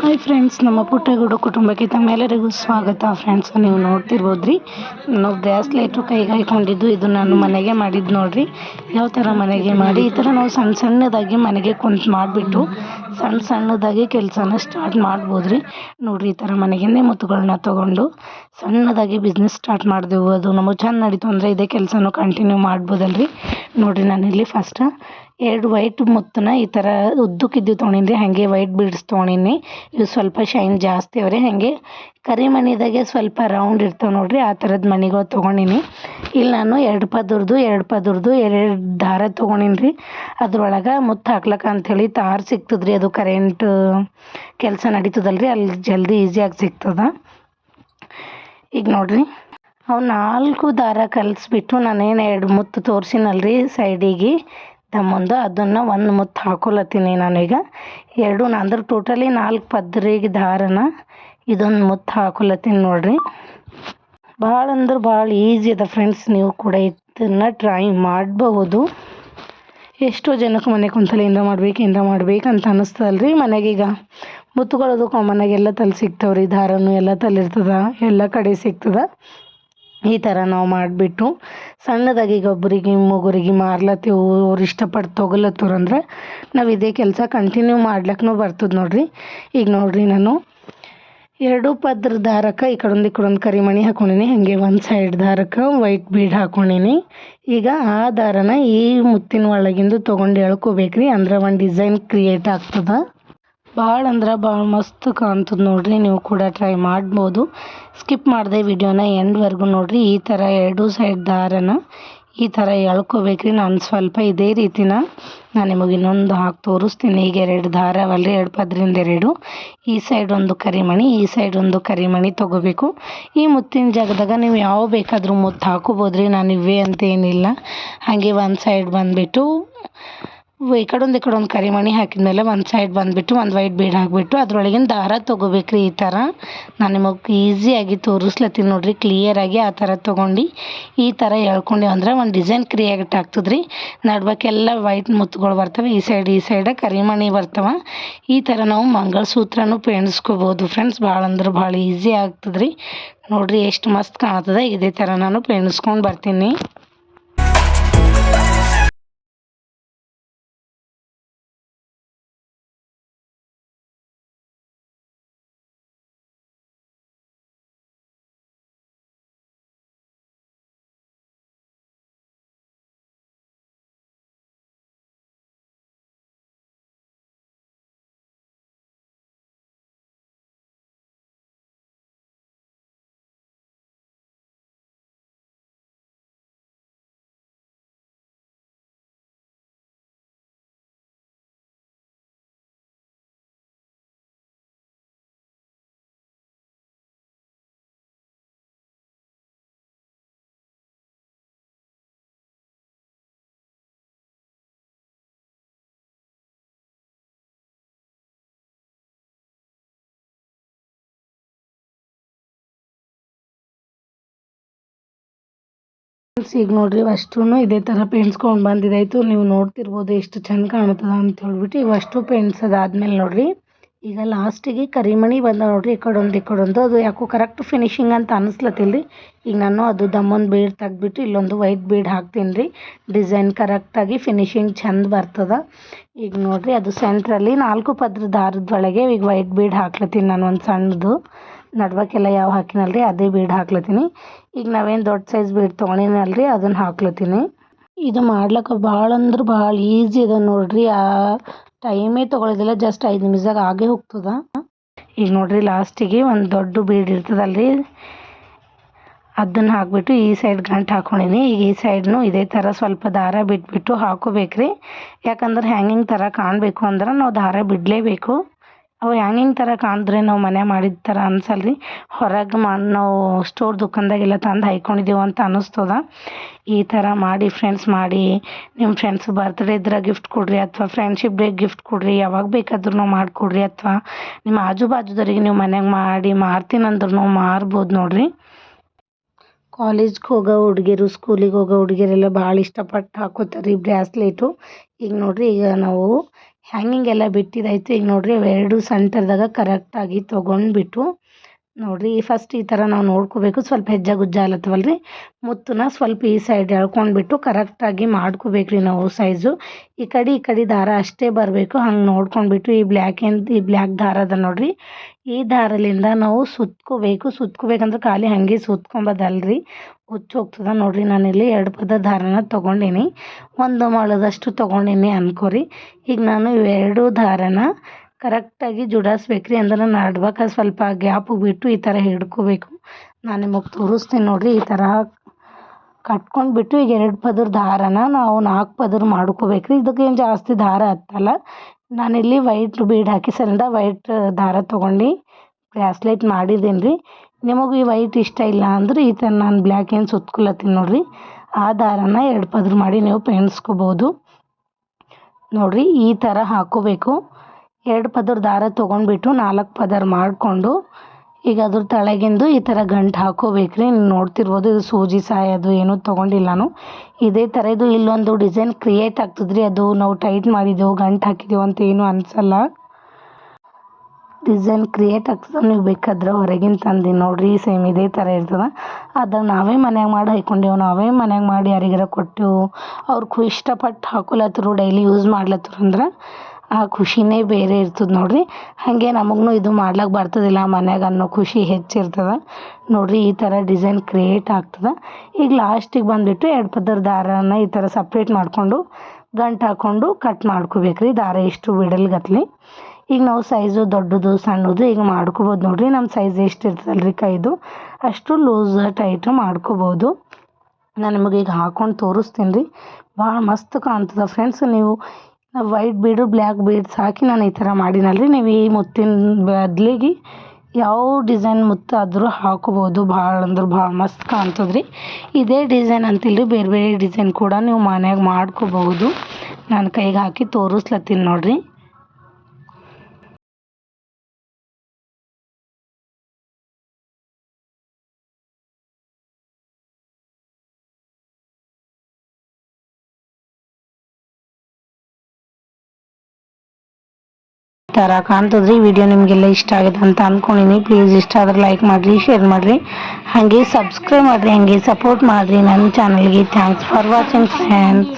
Hi friends ನಮ್ಮ ಪುಟ್ಟಗೌಡ ಕುಟುಂಬಕ್ಕೆ ತಮ್ಮೆಲ್ಲರಿಗೂ ಸ್ವಾಗತ ಫ್ರೆಂಡ್ಸ್ ನೀವು ನೋಡ್ತಿರ್ಬೋದು ರೀ ನಾವು ಗ್ಯಾಸ್ ಲೈಟ್ರು ಹಾಕೊಂಡಿದ್ದು, ಇದು ನಾನು ಮನೆಗೆ ಮಾಡಿದ್ದು ನೋಡಿರಿ. ಯಾವ ಥರ ಮನೆಗೆ ಮಾಡಿ, ಈ ಥರ ನಾವು ಸಣ್ಣ ಸಣ್ಣದಾಗಿ ಮನೆಗೆ ಕುಂತು ಮಾಡಿಬಿಟ್ಟು ಸಣ್ಣ ಸಣ್ಣದಾಗಿ ಕೆಲಸನ ಸ್ಟಾರ್ಟ್ ಮಾಡ್ಬೋದು ನೋಡಿರಿ, ಈ ಥರ ಮನೆಗಿಂದೇ ಮುತ್ತುಗಳನ್ನ ತೊಗೊಂಡು ಸಣ್ಣದಾಗಿ ಬಿಸ್ನೆಸ್ ಸ್ಟಾರ್ಟ್ ಮಾಡಿದೆವು. ಅದು ನಮಗೆ ಚೆಂದ ನಡೀತು ಅಂದರೆ ಇದೇ ಕೆಲಸನೂ ಕಂಟಿನ್ಯೂ ಮಾಡ್ಬೋದಲ್ರಿ. ನೋಡಿರಿ, ನಾನಿಲ್ಲಿ ಫಸ್ಟ್ ಎರಡು ವೈಟ್ ಮುತ್ತನ್ನ ಈ ಥರ ಉದ್ದಕ್ಕಿದ್ದು ತೊಗೊಂಡಿನಿ ಹಾಗೆ ವೈಟ್ ಬೀಡ್ಸ್ ತೊಗೊಂಡಿನಿ ಇವು ಸ್ವಲ್ಪ ಶೈನ್ ಜಾಸ್ತಿ ಅವ್ರಿ, ಹಾಗೆ ಕರಿ ಮಣಿದಾಗೆ ಸ್ವಲ್ಪ ರೌಂಡ್ ಇರ್ತಾವೆ ನೋಡಿರಿ, ಆ ಥರದ ಮಣಿಗಳು ತೊಗೊಂಡಿನಿ. ಇಲ್ಲಿ ನಾನು ಎರಡು ಪದರ್ದು ಎರಡು ಪದರ್ದು ಎರಡು ದಾರ ತೊಗೊಂಡಿನಿ ರೀ ಅದ್ರೊಳಗೆ ಮುತ್ತು ಹಾಕ್ಲಕ್ಕ ಅಂಥೇಳಿ ತಾರ್ ರೀ ಅದು ಕರೆಂಟ್ ಕೆಲಸ ನಡೀತದಲ್ರಿ, ಅಲ್ಲಿ ಜಲ್ದಿ ಈಸಿಯಾಗಿ ಸಿಗ್ತದೆ. ಈಗ ನೋಡಿರಿ, ಅವು ನಾಲ್ಕು ದಾರ ಕಲಿಸ್ಬಿಟ್ಟು ನಾನೇನು ಎರಡು ಮುತ್ತು ತೋರಿಸಿನಲ್ರಿ ಸೈಡಿಗೆ. ದಮ್ಮೊಂದು ಅದನ್ನು ಒಂದು ಮುತ್ತು ಹಾಕೊಳತ್ತೀನಿ ನಾನೀಗ. ಎರಡು ಅಂದ್ರೆ ಟೋಟಲಿ ನಾಲ್ಕು ಪದ್ರಿಗೆ ದಾರನ ಇದೊಂದು ಮುತ್ತು ಹಾಕೊಳತ್ತೀನಿ ನೋಡ್ರಿ. ಭಾಳ ಅಂದ್ರೆ ಭಾಳ ಈಸಿ ಅದ ಫ್ರೆಂಡ್ಸ್ ನೀವು ಕೂಡ ಇದನ್ನು ಟ್ರೈ ಮಾಡಬಹುದು. ಎಷ್ಟೋ ಜನಕ್ಕೆ ಮನೆ ಕುಂತಲ್ಲಿ ಇಂದ ಮಾಡ್ಬೇಕು ಇಂದ ಮಾಡ್ಬೇಕು ಅಂತ ಅನ್ನಿಸ್ತದಲ್ಲ ರೀ ಮನೆಗೀಗ ಮುತ್ತುಗಳದು ಕಾಮನ್ ಆಗಿ ಎಲ್ಲ ತಲೆ ಸಿಗ್ತಾವ್ರಿ ದಾರನೂ ಎಲ್ಲ ತಲೆ ಎಲ್ಲ ಕಡೆ ಸಿಗ್ತದೆ. ಈ ಥರ ನಾವು ಮಾಡಿಬಿಟ್ಟು ಸಣ್ಣದಾಗಿ ಈಗ ಒಬ್ಬರಿಗೆ ಮೂಗರಿಗೆ ಮಾರ್ಲತ್ತೀವಿ ಅವ್ರು ಇಷ್ಟಪಟ್ಟು ತೊಗೊಲತ್ತವ್ರು ಅಂದರೆ ನಾವು ಇದೇ ಕೆಲಸ ಕಂಟಿನ್ಯೂ ಮಾಡ್ಲಿಕ್ಕೂ ಬರ್ತದೆ ನೋಡಿರಿ. ಈಗ ನೋಡಿರಿ ನಾನು ಎರಡು ಪದ್ರ ದಾರಕ್ಕೆ ಈ ಕಡೊಂದು ಈ ಕಡೊಂದು ಕರಿಮಣಿ ಹಾಕೊಂಡಿನಿ. ಹಾಗೆ ಒಂದು ಸೈಡ್ ದಾರಕ್ಕೆ ವೈಟ್ ಬೀಡ್ ಹಾಕೊಂಡಿನಿ. ಈಗ ಆ ದಾರನ ಈ ಮುತ್ತಿನ ಒಳಗಿಂದು ತೊಗೊಂಡು ಎಳ್ಕೊಬೇಕು ರೀ ಅಂದ್ರೆ ಒಂದು ಡಿಸೈನ್ ಕ್ರಿಯೇಟ್ ಆಗ್ತದೆ. ಭಾಳ ಅಂದ್ರೆ ಭಾಳ ಮಸ್ತ್ ಕಾಣ್ತದೆ ನೋಡಿರಿ, ನೀವು ಕೂಡ ಟ್ರೈ ಮಾಡ್ಬೋದು. ಸ್ಕಿಪ್ ಮಾಡಿದೆ ವಿಡಿಯೋನ ಎಂಡ್ವರೆಗೂ ನೋಡಿರಿ, ಈ ಥರ ಎರಡು ಸೈಡ್ ದಾರನ ಈ ಥರ ಎಳ್ಕೊಬೇಕ್ರಿ. ನಾನು ಸ್ವಲ್ಪ ಇದೇ ರೀತಿನ ನಾನು ನಿಮಗೆ ಇನ್ನೊಂದು ಹಾಕಿ ತೋರಿಸ್ತೀನಿ. ಈಗ ಎರಡು ದಾರ ಅವಲ್ರಿ ಎರಡು ಪದ್ರಿಂದ ಎರಡು. ಈ ಸೈಡ್ ಒಂದು ಕರಿಮಣಿ, ಈ ಸೈಡ್ ಒಂದು ಕರಿಮಣಿ ತೊಗೋಬೇಕು. ಈ ಮುತ್ತಿನ ಜಾಗದಾಗ ನೀವು ಯಾವ ಬೇಕಾದರೂ ಮುತ್ತು ಹಾಕೋಬೋದ್ರಿ ನಾನು ಇವೇ ಅಂತೇನಿಲ್ಲ ಹಾಗೆ ಒಂದು ಸೈಡ್ ಬಂದುಬಿಟ್ಟು ಈ ಕಡೊಂದು ಈ ಕಡೊಂದು ಕರಿಮಣಿ ಹಾಕಿದ್ಮೇಲೆ ಒಂದು ಸೈಡ್ ಬಂದುಬಿಟ್ಟು ಒಂದು ವೈಟ್ ಬೀಡ್ ಹಾಕಿಬಿಟ್ಟು ಅದ್ರೊಳಗಿನ ದಾರ ತೊಗೋಬೇಕು ರೀ ಈ ಥರ ನಾನು ನಿಮಗೆ ಈಸಿಯಾಗಿ ತೋರಿಸ್ಲತ್ತೀನಿ ನೋಡಿರಿ ಕ್ಲಿಯರಾಗಿ ಆ ಥರ ತೊಗೊಂಡು. ಈ ಥರ ಎಳ್ಕೊಂಡೆ ಅಂದ್ರೆ ಒಂದು ಡಿಸೈನ್ ಕ್ರಿಯೇಟ್ ಆಗ್ತದೆ ರೀ ನಡ್ಬೇಕೆಲ್ಲ ವೈಟ್ ಮುತ್ತುಗಳು ಬರ್ತವೆ, ಈ ಸೈಡ್ ಈ ಸೈಡ ಕರಿಮಣಿ ಬರ್ತವೆ. ಈ ಥರ ನಾವು ಮಂಗಳಸೂತ್ರನೂ ಪೇಣಿಸ್ಕೋಬೋದು ಫ್ರೆಂಡ್ಸ್ ಭಾಳ ಅಂದ್ರೆ ಭಾಳ ಈಸಿ ಆಗ್ತದೆ ರೀ ನೋಡಿರಿ ಎಷ್ಟು ಮಸ್ತ್ ಕಾಣ್ತದೆ, ಇದೇ ಥರ ನಾನು ಪೇಣಿಸ್ಕೊಂಡು ಬರ್ತೀನಿ. ಈಗ ನೋಡ್ರಿ ಅಷ್ಟೂ ಇದೇ ಥರ ಪೇಂಟ್ಸ್ಕೊಂಡು ಬಂದಿದ್ದಾಯ್ತು ನೀವು ನೋಡ್ತಿರ್ಬೋದು ಎಷ್ಟು ಚೆಂದ ಕಾಣ್ತದ ಅಂತ ಹೇಳ್ಬಿಟ್ಟು ಈಗ ಅಷ್ಟು ಪೇಂಟ್ಸ್ ಅದಾದ್ಮೇಲೆ ನೋಡ್ರಿ. ಈಗ ಲಾಸ್ಟಿಗೆ ಕರಿಮಣಿ ಬಂದ ನೋಡ್ರಿ, ಈ ಕಡೆ ಒಂದು ಈ ಕಡೆ ಒಂದು ಅದು ಯಾಕೋ ಕರೆಕ್ಟ್ ಫಿನಿಶಿಂಗ್ ಅಂತ ಅನಿಸ್ಲತ್ತಿಲ್ರಿ. ಈಗ ನಾನು ಅದು ದಮ್ಮೊಂದು ಬೀಡ್ ತೆಗ್ದ್ಬಿಟ್ಟು ಇಲ್ಲೊಂದು ವೈಟ್ ಬೀಡ್ ಹಾಕ್ತೀನಿ ರೀ ಡಿಸೈನ್ ಕರೆಕ್ಟಾಗಿ ಫಿನಿಶಿಂಗ್ ಚೆಂದ ಬರ್ತದೆ. ಈಗ ನೋಡ್ರಿ, ಅದು ಸೆಂಟ್ರಲ್ಲಿ ನಾಲ್ಕು ಪದ್ರ ದಾರದೊಳಗೆ ಈಗ ವೈಟ್ ಬೀಡ್ ಹಾಕ್ಲತ್ತೀನಿ ನಾನು ಒಂದು ಸಣ್ಣದು. ನಡ್ವಕ್ಕೆಲ್ಲ ಯಾವ ಹಾಕಿನಲ್ರಿ? ಅದೇ ಬೀಡ್ ಹಾಕ್ಲತ್ತೀನಿ. ಈಗ ನಾವೇನು ದೊಡ್ಡ ಸೈಜ್ ಬೀಡ್ ತೊಗೊಂಡಿನಲ್ರಿ ಅದನ್ನು ಹಾಕ್ಲತ್ತೀನಿ. ಇದು ಮಾಡ್ಲಿಕ್ಕೆ ಭಾಳ ಅಂದ್ರೆ ಭಾಳ ಈಸಿ ಅದ ನೋಡ್ರಿ. ಆ ಟೈಮೇ ತೊಗೊಳೋದಿಲ್ಲ, ಜಸ್ಟ್ ಐದು ನಿಮಿಷದಾಗ ಆಗೇ ಹೋಗ್ತದ. ಈಗ ನೋಡ್ರಿ, ಲಾಸ್ಟಿಗೆ ಒಂದು ದೊಡ್ಡ ಬೀಡ್ ಇರ್ತದಲ್ರಿ. ಅದನ್ನು ಹಾಕ್ಬಿಟ್ಟು ಈ ಸೈಡ್ ಗಂಟು ಹಾಕ್ಕೊಂಡೀನಿ ಈಗ ಈ ಸೈಡ್ನು ಇದೇ ಥರ ಸ್ವಲ್ಪ ದಾರ ಬಿಟ್ಬಿಟ್ಟು ಹಾಕೋಬೇಕ್ರಿ. ಯಾಕಂದ್ರೆ ಹ್ಯಾಂಗಿಂಗ್ ಥರ ಕಾಣಬೇಕು ಅಂದ್ರೆ ನಾವು ದಾರ ಬಿಡಲೇಬೇಕು. ಅವು ಹ್ಯಾಂಗಿಂಗ್ ಥರ ಕಾಣಿದ್ರೆ ನಾವು ಮನೆ ಮಾಡಿದ ಥರ ಅನ್ಸಲ್ಲ ರೀ ಹೊರಗೆ ಮಾಡಿ ನಾವು ಸ್ಟೋರ್ ದುಕಾನ್ದಾಗೆಲ್ಲ ತಂದು ಹಾಯ್ಕೊಂಡಿದ್ದೀವಿ ಅಂತ ಅನ್ನಿಸ್ತದ ಈ ಥರ ಮಾಡಿ ಫ್ರೆಂಡ್ಸ್ ಮಾಡಿ ನಿಮ್ಮ ಫ್ರೆಂಡ್ಸ್ ಬರ್ತ್ಡೇ ಇದ್ರೆ ಗಿಫ್ಟ್ ಕೊಡ್ರಿ ಅಥವಾ ಫ್ರೆಂಡ್ಶಿಪ್ ಡೇ ಗಿಫ್ಟ್ ಕೊಡಿರಿ, ಯಾವಾಗ ಬೇಕಾದ್ರೂ ಮಾಡಿಕೊಡ್ರಿ ಅಥವಾ ನಿಮ್ಮ ಆಜು ಬಾಜುದವ್ರಿಗೆ ನೀವು ಮನೆಗೆ ಮಾಡಿ ಮಾರ್ತೀನಿ ನಾವು ಮಾರ್ಬೋದು ನೋಡಿರಿ. ಕಾಲೇಜ್ಗೆ ಹೋಗೋ ಹುಡುಗಿರು ಸ್ಕೂಲಿಗೆ ಹೋಗೋ ಹುಡುಗಿಯರೆಲ್ಲ ಭಾಳ ಇಷ್ಟಪಟ್ಟು ಹಾಕೋತಾರೆ ರೀ ಬ್ರ್ಯಾಸ್ಲೇಟು ಈಗ ನೋಡಿರಿ ಈಗ ನಾವು ಹ್ಯಾಂಗಿಂಗ್ ಎಲ್ಲ ಬಿಟ್ಟಿದ್ದಾಯಿತು ಈಗ ನೋಡಿರಿ ಎರಡು ಸೆಂಟರ್ದಾಗ ಕರೆಕ್ಟಾಗಿ ತೊಗೊಂಡ್ಬಿಟ್ಟು ನೋಡಿರಿ ಫಸ್ಟ್ ಈ ಥರ ನಾವು ನೋಡ್ಕೋಬೇಕು. ಸ್ವಲ್ಪ ಹೆಜ್ಜೆ ಗುಜ್ಜ ಆಲತ್ತವಲ್ಲ ರೀ ಮುತ್ತನ್ನ ಸ್ವಲ್ಪ ಈ ಸೈಡ್ ಎಳ್ಕೊಂಡ್ಬಿಟ್ಟು ಕರೆಕ್ಟಾಗಿ ಮಾಡ್ಕೋಬೇಕು ರೀ ನಾವು ಸೈಜು ಈ ಕಡೆ ಈ ಕಡೆ ದಾರ ಅಷ್ಟೇ ಬರಬೇಕು. ಹಂಗೆ ನೋಡ್ಕೊಂಡ್ಬಿಟ್ಟು ಈ ಬ್ಲ್ಯಾಕ್ ಏನು, ಈ ಬ್ಲ್ಯಾಕ್ ದಾರ ಅದ ನೋಡಿರಿ. ಈ ದಾರಲಿಂದ ನಾವು ಸುತ್ಕೋಬೇಕು. ಸುತ್ಕೋಬೇಕಂದ್ರೆ ಖಾಲಿ ಹಾಗೆ ಸುತ್ಕೊಂಬೋದಲ್ರಿ. ಹುಚ್ಚು ಹೋಗ್ತದೆ ನೋಡಿರಿ. ನಾನಿಲ್ಲಿ ಎರಡು ಪದ ದಾರನ ತೊಗೊಂಡೀನಿ. ಒಂದು ಮೊಳದಷ್ಟು ತೊಗೊಂಡೀನಿ ಅನ್ಕೋರಿ. ಈಗ ನಾನು ಇವೆರಡು ದಾರನ ಕರೆಕ್ಟಾಗಿ ಜೋಡಿಸ್ಬೇಕು ರೀ ಅಂದ್ರೆ ನಡ್ಬೇಕು ಸ್ವಲ್ಪ ಗ್ಯಾಪ್ ಬಿಟ್ಟು ಈ ಥರ ಹಿಡ್ಕೋಬೇಕು. ನಾನು ನಿಮಗೆ ತೋರಿಸ್ತೀನಿ ನೋಡಿರಿ. ಈ ಥರ ಕಟ್ಕೊಂಡು ಬಿಟ್ಟು ಈಗ ಎರಡು ಪದರ ದಾರನ ನಾವು ನಾಲ್ಕು ಪದರ ಮಾಡ್ಕೋಬೇಕು ರೀ ಇದಕ್ಕೇನು ಜಾಸ್ತಿ ದಾರ ಹತ್ತಲ್ಲ. ನಾನಿಲ್ಲಿ ವೈಟ್ ಬೀಡ್ ಹಾಕಿ ವೈಟ್ ದಾರ ತೊಗೊಂಡು ಬ್ರಾಸ್ಲೆಟ್ ಮಾಡಿದ್ದೀನಿ ರೀ ನಿಮಗೂ ಈ ವೈಟ್ ಇಷ್ಟ ಇಲ್ಲ ಅಂದ್ರೆ ಈ ಥರ ನಾನು ಬ್ಲ್ಯಾಕ್ ಏನು ಸುತ್ಕೊಳತ್ತೀನಿ ನೋಡಿರಿ. ಆ ದಾರನ ಎರಡು ಪದ್ರ ಮಾಡಿ ನೀವು ಪೆಣ್ಸ್ಕೋಬೋದು ನೋಡಿರಿ ಈ ಥರ ಹಾಕೋಬೇಕು. ಎರಡು ಪದರ ದಾರ ತೊಗೊಂಡ್ಬಿಟ್ಟು ನಾಲ್ಕು ಪದರ ಮಾಡಿಕೊಂಡು ಈಗ ಅದ್ರ ತಳಗಿಂದು ಈ ಥರ ಗಂಟು ಹಾಕೋಬೇಕ್ರಿ. ನೋಡ್ತಿರ್ಬೋದು ಇದು ಸೂಜಿ ಸಾಯೋದು ಏನೂ ತೊಗೊಂಡಿಲ್ಲ ನಾನು ಇದೇ ಥರ ಇದು ಇಲ್ಲೊಂದು ಡಿಸೈನ್ ಕ್ರಿಯೇಟ್ ಆಗ್ತದ್ರಿ. ಅದು ನಾವು ಟೈಟ್ ಮಾಡಿದೆವು, ಗಂಟು ಹಾಕಿದೆವು ಅಂತ ಏನು ಅನಿಸಲ್ಲ. ಡಿಸೈನ್ ಕ್ರಿಯೇಟ್ ಆಗ್ತದೆ. ನೀವು ಬೇಕಾದ್ರೆ ಹೊರಗಿನ ತಂದು ನೋಡ್ರಿ. ಸೇಮ್ ಇದೇ ಥರ ಇರ್ತದೆ. ಅದನ್ನು ನಾವೇ ಮನ್ಯಾಗ ಮಾಡಿ ಹಾಕ್ಕೊಂಡೇವು ನಾವೇ ಮನ್ಯಾಗ ಮಾಡಿ ಯಾರಿಗಾರ ಕೊಟ್ಟೆವು ಅವ್ರು ಇಷ್ಟಪಟ್ಟು ಹಾಕೊಲತ್ತರು ಡೈಲಿ ಯೂಸ್ ಮಾಡ್ಲತ್ರು ಅಂದ್ರೆ ಆ ಖುಷಿನೇ ಬೇರೆ ಇರ್ತದೆ ನೋಡಿರಿ. ಹಾಗೆ ನಮಗೂ ಇದು ಮಾಡ್ಲಿಕ್ಕೆ ಬರ್ತದಿಲ್ಲ ಮನ್ಯಾಗ ಅನ್ನೋ ಖುಷಿ ಹೆಚ್ಚಿರ್ತದೆ. ನೋಡಿರಿ ಈ ಥರ ಡಿಸೈನ್ ಕ್ರಿಯೇಟ್ ಆಗ್ತದೆ. ಈಗ ಲಾಸ್ಟಿಗೆ ಬಂದುಬಿಟ್ಟು ಎರಡು ಪದರ ದಾರನ ಈ ಥರ ಸಪ್ರೇಟ್ ಮಾಡಿಕೊಂಡು ಗಂಟು ಹಾಕ್ಕೊಂಡು ಕಟ್ ಮಾಡ್ಕೋಬೇಕು ರೀ ದಾರ ಇಷ್ಟು ಬಿಡಲ್ಗತ್ಲಿ ಈಗ ನಾವು ಸೈಜು ದೊಡ್ಡದು, ಸಣ್ಣದು ಈಗ ಮಾಡ್ಕೋಬೋದು ನೋಡಿರಿ. ನಮ್ಮ ಸೈಜ್ ಎಷ್ಟು ಇರ್ತದಲ್ಲ ರೀ ಕೈದು? ಅಷ್ಟು ಲೂಸ್, ಟೈಟು ಮಾಡ್ಕೋಬೋದು. ನಾನು ನಿಮಗೆ ಈಗ ಹಾಕ್ಕೊಂಡು ತೋರಿಸ್ತೀನಿ ರೀ. ಭಾಳ ಮಸ್ತ್ ಕಾಣ್ತದೆ ಫ್ರೆಂಡ್ಸ್ ನೀವು. ವೈಟ್ ಬೀಡು ಬ್ಲ್ಯಾಕ್ ಬೀಡ್ಸ್ ಹಾಕಿ ನಾನು ಈ ಥರ ಮಾಡಿನಲ್ಲ ರೀ ನೀವು ಈ ಮುತ್ತಿನ ಬದಲಿಗೆ ಯಾವ ಡಿಸೈನ್ ಮುತ್ತು ಆದರೂ ಹಾಕೋಬೋದು. ಭಾಳ ಅಂದ್ರೆ ಭಾಳ ಮಸ್ತ್ ಕಾಣ್ತದೆ ರೀ ಇದೇ ಡಿಸೈನ್ ಅಂತಿಲ್ಲ ಬೇರೆ ಬೇರೆ ಡಿಸೈನ್ ಕೂಡ ನೀವು ಮನ್ಯಾಗ ಮಾಡ್ಕೋಬಹುದು. ನಾನು ಕೈಗೆ ಹಾಕಿ ತೋರಿಸ್ಲತ್ತೀನಿ ನೋಡಿರಿ. ಥರ ಕಾಣ್ತದ್ರಿ ವಿಡಿಯೋ ನಿಮಗೆಲ್ಲ ಇಷ್ಟ ಆಗಿದೆ ಅಂತ ಅಂದ್ಕೊಂಡಿನಿ ಪ್ಲೀಸ್ ಇಷ್ಟ ಆದ್ರೆ ಲೈಕ್ ಮಾಡಿರಿ ಶೇರ್ ಮಾಡಿರಿ. ಹಾಗೆ ಸಬ್ಸ್ಕ್ರೈಬ್ ಮಾಡಿರಿ, ಹಾಗೆ ಸಪೋರ್ಟ್ ಮಾಡಿರಿ ನನ್ನ ಚಾನಲ್ಗೆ ಥ್ಯಾಂಕ್ಸ್ ಫಾರ್ ವಾಚಿಂಗ್ ಫ್ರೆಂಡ್ಸ್